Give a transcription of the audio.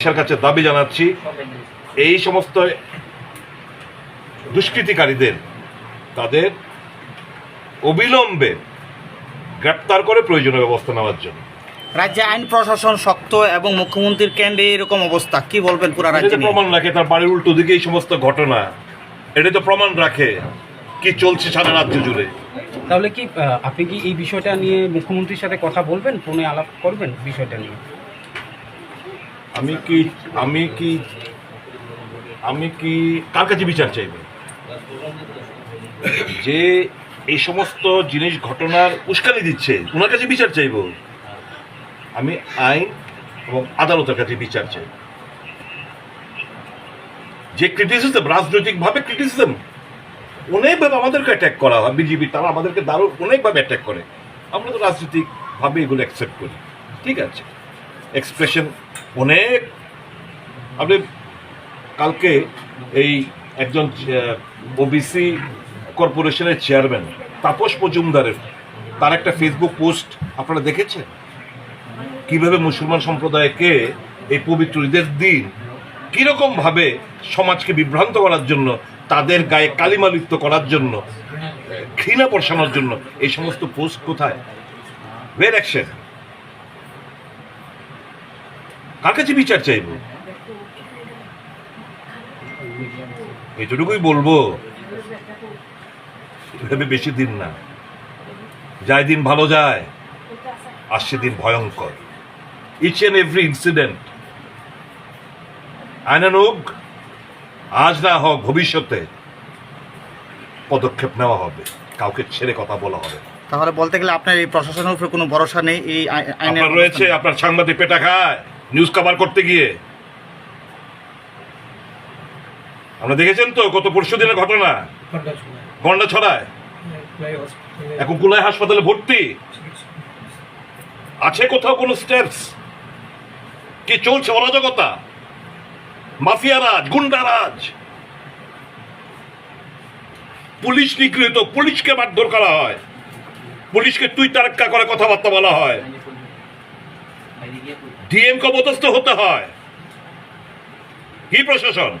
পুলিশের কাছে দাবি জানাচ্ছি এই সমস্ত দুষ্কৃতিকারীদের তাদের অবিলম্বে গ্রেপ্তার করে প্রয়োজনীয় ব্যবস্থা নেওয়ার জন্য। রাজ্যে আইন প্রশাসন শক্ত এবং মুখ্যমন্ত্রীর কেন্দ্রে এরকম অবস্থা কি বলবেন পুরা রাজ্যে প্রমাণ রাখে তার বাড়ির উল্টো দিকে এই সমস্ত ঘটনা। এটা তো প্রমাণ রাখে কি চলছে সারা রাজ্য জুড়ে। তাহলে কি আপনি কি এই বিষয়টা নিয়ে মুখ্যমন্ত্রীর সাথে কথা বলবেন? ফোনে আলাপ করবেন বিষয়টা নিয়ে? আমি কি আমি কি আমি কি, কার কাছে বিচার চাইব? যে এই সমস্ত জিনিস, ঘটনার উস্কানি দিচ্ছে ওনার কাছে বিচার চাইব? আমি আইন এবং আদালতের কাছে বিচার চাই। যে ক্রিটিসিজম রাজনৈতিকভাবে ক্রিটিসিজম অনেকভাবে আমাদেরকে অ্যাটাক করা হয় বিজেপি তারা আমাদেরকে দারুণ অনেকভাবে অ্যাটাক করে। আমরা তো রাজনৈতিকভাবে এগুলো অ্যাকসেপ্ট করি। ঠিক আছে? এক্সপ্রেশন অনেক। আপনি কালকে এই একজন ওবিসি কর্পোরেশনের চেয়ারম্যান, তাপস মজুমদারের, তার একটা ফেসবুক পোস্ট আপনারা দেখেছেন? কীভাবে মুসলমান সম্প্রদায়কে এই পবিত্র ঈদের দিন কীরকমভাবে সমাজকে বিভ্রান্ত করার জন্য, তাদের গায়ে কালিমালিপ্ত করার জন্য, ঘৃণা বর্ষানোর জন্য, এই সমস্ত পোস্ট কোথায়? ওয়ের অ্যাকশন কার কাছে বিচার চাইব? এতটুকুই বলব। ভেবে বেশি দিন না। যায় দিন ভালো যায় আসছে দিন ভয়ঙ্কর। ইচ এন্ড এভরি ইনসিডেন্ট আইনানুগ আজ না হোক ভবিষ্যতে পদক্ষেপ নেওয়া হবে। কাউকে ছেড়ে কথা বলা হবে তাহলে বলতে গেলে আপনার এই প্রশাসনের উপরে কোনো ভরসা নেই? এই আপনার রয়েছে আপনার সাংবাদিক পেটা খায়। নিউজ কভার করতে গিয়ে। আমরা দেখেছেন তো গত পরশু দিনের ঘটনা গন্ডা ছড়ায় এখন কুলাই হাসপাতালে ভর্তি। আছে কোথাও কোনো স্টেপস কি চলছে অরাজকতা? মাফিয়া রাজ গুন্ডা রাজ। পুলিশ নিগৃহীত পুলিশকে মারধর করা হয়। পুলিশকে তুই তারাক্কা করে কথাবার্তা বলা হয়। ডিএম কে অপদস্থ হতে হয়। কি প্রশাসন।